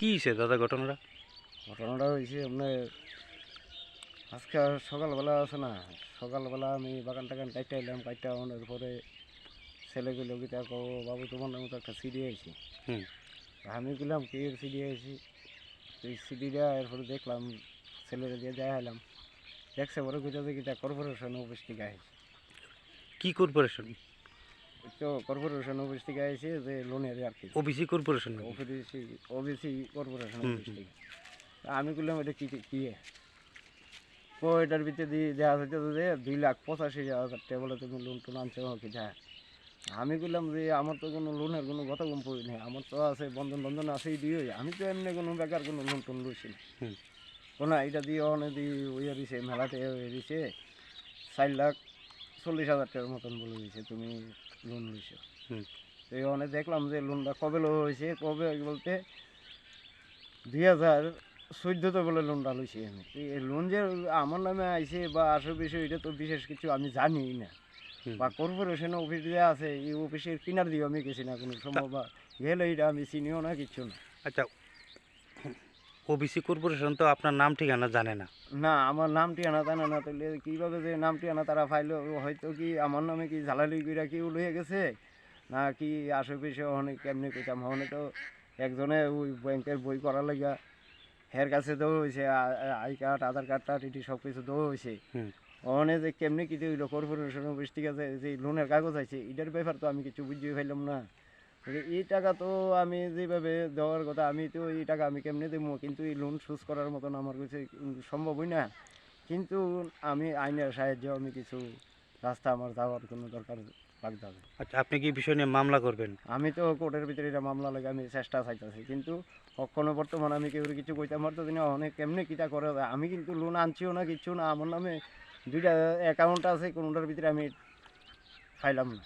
কি হয়েছে দাদা ঘটনাটা? ঘটনাটা হয়েছে আপনার আজকে সকালবেলা আছে না সকালবেলা আমি বাগান টাগান কাটতে এলাম কাটতে আনার পরে ছেলেগুলো গিয়ে কো বাবু তোমার নামে তো একটা সিডি আইছি। হুম। আমি গেলাম কি সিডি আইছি? এই সিডিটা এরপরে দেখলাম ছেলেরা দিয়ে দেয়া হলাম দেখছে পরে গুজরাতে গিয়ে কর্পোরেশন অফিস থেকে আইছি। কি কর্পোরেশন? তো কর্পোরেশন অফিস থেকে আইছে যে লোনের আর কি। OBC corporation OBC OBC corporation office থেকে। আমি বললাম এটা কি কি ও এটার ভিতরে দিয়ে দেওয়া হচ্ছে যে দুই লাখ পঁচাশি হাজার টাকা বলে তুমি লোন টোন আনছো কি যা। আমি বললাম যে আমার তো কোনো লোনের কোনো কথা কম পড়ি নেই। আমার তো আছে বন্ধন বন্ধন আছেই দিয়ে আমি তো এমনি কোনো বেকার কোনো লোন টোন লইছি না। কোনো এটা দিয়ে অনেক দিয়ে ওই দিছে মেলাতে দিছে চার লাখ চল্লিশ হাজার টাকার মতন বলে দিছে তুমি লোন লইছো। তো অনেক দেখলাম যে লোনটা কবে লো হয়েছে কবে বলতে দুই হাজার চোদ্দোতে বলে লোনটা লইছি আমি এই লোন যে আমার নামে আইছে বা আসল বিষয় এটা তো বিশেষ কিছু আমি জানি না। বা কর্পোরেশন অফিস যে আছে এই অফিসের কিনার দিয়ে আমি গেছি না কোনো সময় বা গেলে এটা আমি চিনিও না কিচ্ছু না। আচ্ছা ওবিসি কর্পোরেশন তো আপনার নাম ঠিকানা জানে না। না আমার নাম ঠিকানা জানে না তাহলে কীভাবে যে নাম ঠিকানা তারা ফাইল হয়তো কি আমার নামে কি ঝালালি কইরা কেউ লইয়া গেছে? না কি আশেপাশে অনেক কেমনি কইতাম? হনে তো একজনে ওই ব্যাংকের বই করা লাগিয়া হের কাছে দেওয়া হয়েছে আই কার্ড আধার কার্ডটা টিটি সব কিছু দেওয়া হয়েছে। অনে যে কেমনি কিছু হইল কর্পোরেশন অফিস থেকে যে যে লোনের কাগজ আছে এটার ব্যাপার তো আমি কিছু বুঝিয়ে ফেললাম না। এই টাকা তো আমি যেভাবে দেওয়ার কথা আমি তো এই টাকা আমি কেমনে দেবো? কিন্তু এই লোন শোধ করার মতন আমার কাছে সম্ভবই না। কিন্তু আমি আইনের সাহায্যে আমি কিছু রাস্তা আমার যাওয়ার কোনো দরকার লাগতে হবে। আচ্ছা আপনি কি বিষয় নিয়ে মামলা করবেন? আমি তো কোর্টের ভিতরে এটা মামলা লাগে আমি চেষ্টা চাইতেছি। কিন্তু কখনো বর্তমানে আমি কেউ কিছু কইতাম পারতেছি না অনেক কেমনে কিটা করে। আমি কিন্তু লোন আনছিও না কিছু না। আমার নামে দুইটা অ্যাকাউন্ট আছে কোনোটার ভিতরে আমি খাইলাম না।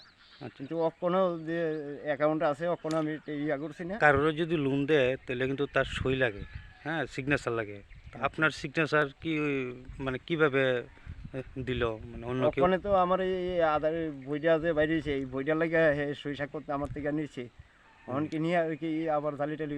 কিন্তু অক্ষণও যে অ্যাকাউন্ট আছে অক্ষণও আমি ইয়া করছি না। কারোর যদি লোন দেয় তাহলে কিন্তু তার সই লাগে হ্যাঁ সিগনেচার লাগে। আপনার সিগনেচার কি মানে কীভাবে দিল? মানে অন্য ওখানে তো আমার এই আধার বইটা যে বাইরেছে এই বইটার লাগে সই সাক্ষর আমার থেকে নিচ্ছে এমনকি নিয়ে আর কি আবার জালি টালি